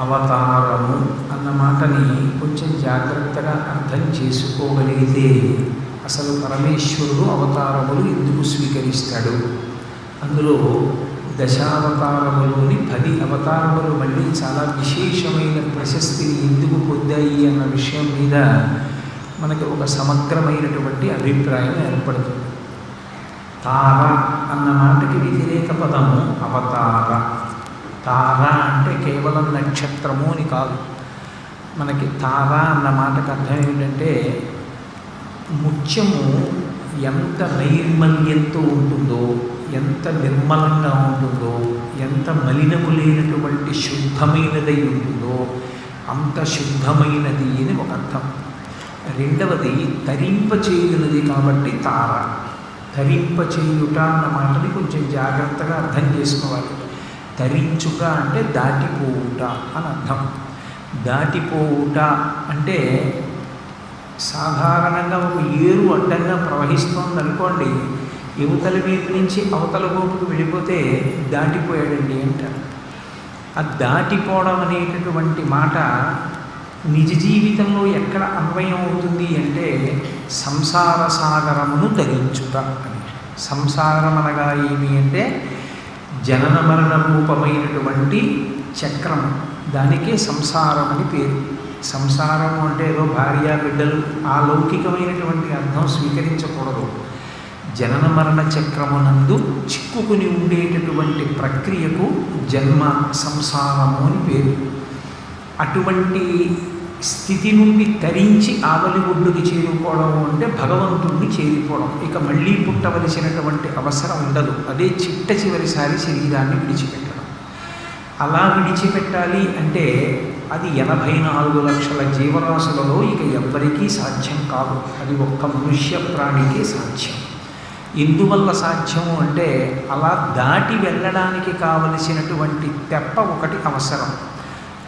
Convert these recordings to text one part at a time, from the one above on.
అవతారము అన్న మాటని కొంచెం జాగ్రత్తగా అర్థం చేసుకోగలిగితే అసలు పరమేశ్వరుడు అవతారములు ఎందుకు స్వీకరిస్తాడు? అందులో దశావతారములోని పది అవతారములు మళ్ళీ చాలా విశేషమైన ప్రశస్తిని ఎందుకు పొందాయి అన్న విషయం మీద మనకి ఒక సమగ్రమైనటువంటి అభిప్రాయం ఏర్పడుతుంది. తార అన్న మాటకి వ్యతిరేక పదము అవతార. తార అంటే కేవలం నక్షత్రము అని కాదు. మనకి తార అన్న మాటకు అర్థం ఏంటంటే ముత్యము ఎంత నైర్మల్యంతో ఉంటుందో ఎంత నిర్మలంగా ఉంటుందో ఎంత మలినము లేనటువంటి శుద్ధమైనదై ఉంటుందో అంత శుద్ధమైనది అని ఒక అర్థం. రెండవది తరింపచేయునది కాబట్టి తార. తరింపచేయుట అన్న మాటని కొంచెం జాగ్రత్తగా అర్థం చేసుకోవాలి. తరించుట అంటే దాటిపోవుట అని అర్థం. దాటిపోవుట అంటే సాధారణంగా ఒక ఏరు అడ్డంగా ప్రవహిస్తోంది అనుకోండి యువతల వైపు నుంచి అవతల వైపుకు వెళ్ళిపోతే దాటిపోయాడండి అంటారు ఆ దాటిపోవడం అనేటటువంటి మాట నిజ జీవితంలో ఎక్కడ అన్వయం అవుతుంది అంటే సంసార సాగరమును తరించుట అని. సంసారం అనగా ఏమి అంటే జనన మరణ రూపమైనటువంటి చక్రం. దానికే సంసారం అని పేరు. సంసారము అంటే ఏదో భార్య బిడ్డలు ఆ లౌకికమైనటువంటి అర్థం స్వీకరించకూడదు. జనన మరణ చక్రమునందు చిక్కుకుని ఉండేటటువంటి ప్రక్రియకు జన్మ సంసారము అని పేరు. అటువంటి స్థితి నుండి తరించి ఆవలి ఒడ్డుకి చేరుకోవడం అంటే భగవంతుణ్ణి చేరిపోవడం ఇక మళ్ళీ పుట్టవలసినటువంటి అవసరం ఉండదు. అదే చిట్ట చివరిసారి శరీరాన్ని విడిచిపెట్టడం. అలా విడిచిపెట్టాలి అంటే అది ఎనభై నాలుగు లక్షల జీవరాశులలో ఇక ఎవ్వరికీ సాధ్యం కాదు. అది ఒక్క మనుష్య ప్రాణికే సాధ్యం. ఎందువల్ల సాధ్యము అంటే అలా దాటి వెళ్ళడానికి కావలసినటువంటి తెప్ప ఒకటి అవసరం.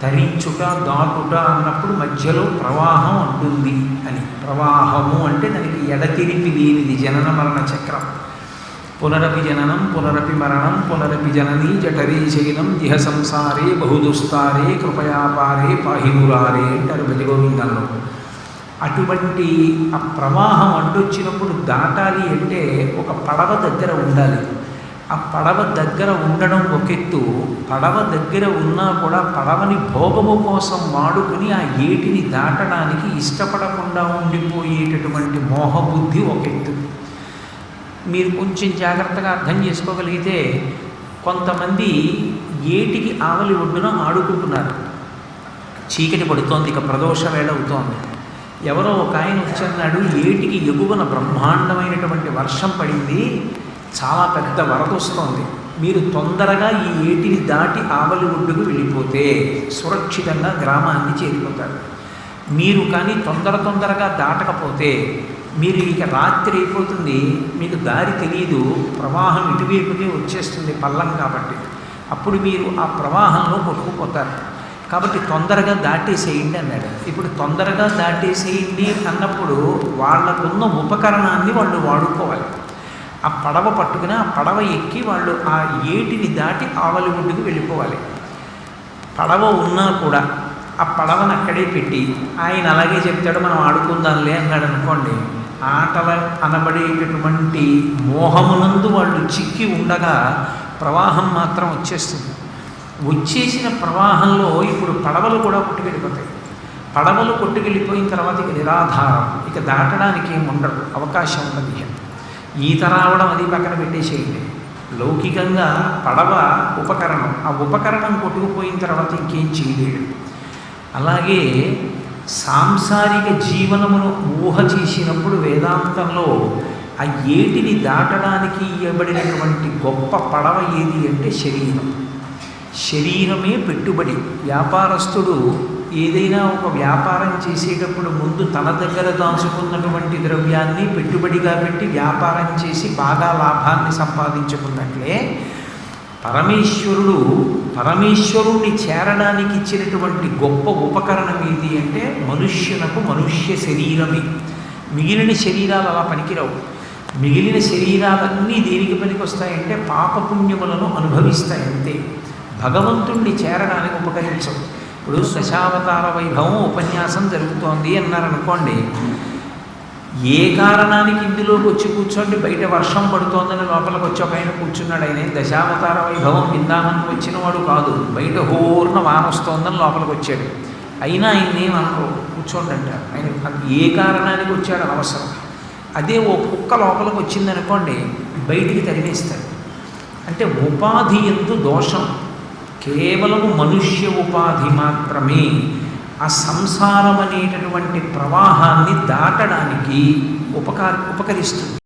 తరించుట దాటుట అన్నప్పుడు మధ్యలో ప్రవాహం ఉంటుంది అని. ప్రవాహము అంటే దానికి ఎడతిరిపి లేనిది జనన మరణ చక్రం. పునరపి జననం పునరపి మరణం పునరపి జననీ జఠరీ శయనం ఇహ సంసారే బహుదుస్తారే కృపయాపారే పాహిమురారే అంటారు భజగోవిందంలో అటువంటి ఆ ప్రవాహం అడ్డొచ్చినప్పుడు దాటాలి అంటే ఒక పడవ దగ్గర ఉండాలి. ఆ పడవ దగ్గర ఉండడం ఒక ఎత్తు. పడవ దగ్గర ఉన్నా కూడా పడవని భోగము కోసం వాడుకుని ఆ ఏటిని దాటడానికి ఇష్టపడకుండా ఉండిపోయేటటువంటి మోహబుద్ధి ఒక ఎత్తు. మీరు కొంచెం జాగ్రత్తగా అర్థం చేసుకోగలిగితే కొంతమంది ఏటికి ఆవలి ఒడ్డున ఆడుకుంటున్నారు. చీకటి పడుతోంది ఇక ప్రదోష వేళ అవుతోంది ఎవరో ఒక ఆయన వచ్చన్నాడు ఏటికి ఎగువన బ్రహ్మాండమైనటువంటి వర్షం పడింది చాలా పెద్ద వరద వస్తోంది. మీరు తొందరగా ఈ ఏటిని దాటి ఆవలి ఒడ్డుకు వెళ్ళిపోతే సురక్షితంగా గ్రామాన్ని చేరిపోతారు. మీరు కానీ తొందర తొందరగా దాటకపోతే మీరు ఇక రాత్రి అయిపోతుంది. మీకు దారి తెలియదు ప్రవాహం ఇటువైపుకే వచ్చేస్తుంది పల్లం కాబట్టి. అప్పుడు మీరు ఆ ప్రవాహంలో కొట్టుకుపోతారు. కాబట్టి తొందరగా దాటేసేయండి అన్నాడు. ఇప్పుడు తొందరగా దాటేసేయండి అన్నప్పుడు వాళ్ళకున్న ఉపకరణాన్ని వాళ్ళు వాడుకోవాలి. ఆ పడవ పట్టుకుని ఆ పడవ ఎక్కి వాళ్ళు ఆ ఏటిని దాటి ఆవలి ఒడ్డుకు వెళ్ళిపోవాలి. పడవ ఉన్నా కూడా ఆ పడవను అక్కడే పెట్టి ఆయన అలాగే చెప్తాడు మనం ఆడుకుందాంలే అన్నాడు అనుకోండి. ఆటల అనబడేటటువంటి మోహమునందు వాళ్ళు చిక్కి ఉండగా ప్రవాహం మాత్రం వచ్చేస్తుంది. వచ్చేసిన ప్రవాహంలో ఇప్పుడు పడవలు కూడా కొట్టుకెళ్ళిపోతాయి. పడవలు కొట్టుకెళ్ళిపోయిన తర్వాత ఇక నిరాధారం ఇక దాటడానికి ఏం ఉండదు అవకాశం ఉండదు అని ఈత రావడం అది పక్కన పెట్టేసేయండి. లౌకికంగా పడవ ఉపకరణం ఆ ఉపకరణం కొట్టుకుపోయిన తర్వాత ఇంకేం చేయలేడు. అలాగే సాంసారిక జీవనమును ఊహ చేసినప్పుడు వేదాంతంలో ఆ ఏటిని దాటడానికి ఇవ్వబడినటువంటి గొప్ప పడవ ఏది అంటే శరీరం. శరీరమే పెట్టుబడి. వ్యాపారస్తుడు ఏదైనా ఒక వ్యాపారం చేసేటప్పుడు ముందు తన దగ్గర దాచుకున్నటువంటి ద్రవ్యాన్ని పెట్టుబడిగా పెట్టి వ్యాపారం చేసి బాగా లాభాన్ని సంపాదించుకున్నట్లే పరమేశ్వరుడు పరమేశ్వరుణ్ణి చేరడానికి ఇచ్చినటువంటి గొప్ప ఉపకరణం ఏది అంటే మనుష్యునకు మనుష్య శరీరమే. మిగిలిన శరీరాలు అలా పనికిరావు. మిగిలిన శరీరాలన్నీ దేనికి పనికొస్తాయంటే పాపపుణ్యములను అనుభవిస్తాయి అంతే. భగవంతుణ్ణి చేరడానికి ఉపకరించవు. ఇప్పుడు దశావతార వైభవం ఉపన్యాసం జరుగుతోంది అన్నారనుకోండి ఏ కారణానికి ఇందులోకి వచ్చి కూర్చోండి? బయట వర్షం పడుతోందని లోపలికి వచ్చి ఒక ఆయన కూర్చున్నాడు. ఆయన దశావతార వైభవం విందామని వచ్చిన వాడు కాదు. బయట హోర్న వాన వస్తోందని లోపలికి వచ్చాడు. అయినా ఆయన ఏమనరు కూర్చోండి అంటారు. ఆయన ఏ కారణానికి వచ్చాడు? అనవసరం అదే ఓ కుక్క లోపలికి వచ్చిందనుకోండి బయటికి తరిమేస్తాడు. అంటే ఉపాధి ఎందు దోషం. కేవలము మనుష్య ఉపాధి మాత్రమే. ఆ సంసారం అనేటటువంటి ప్రవాహాన్ని దాటడానికి ఉపకార ఉపకరిస్తుంది.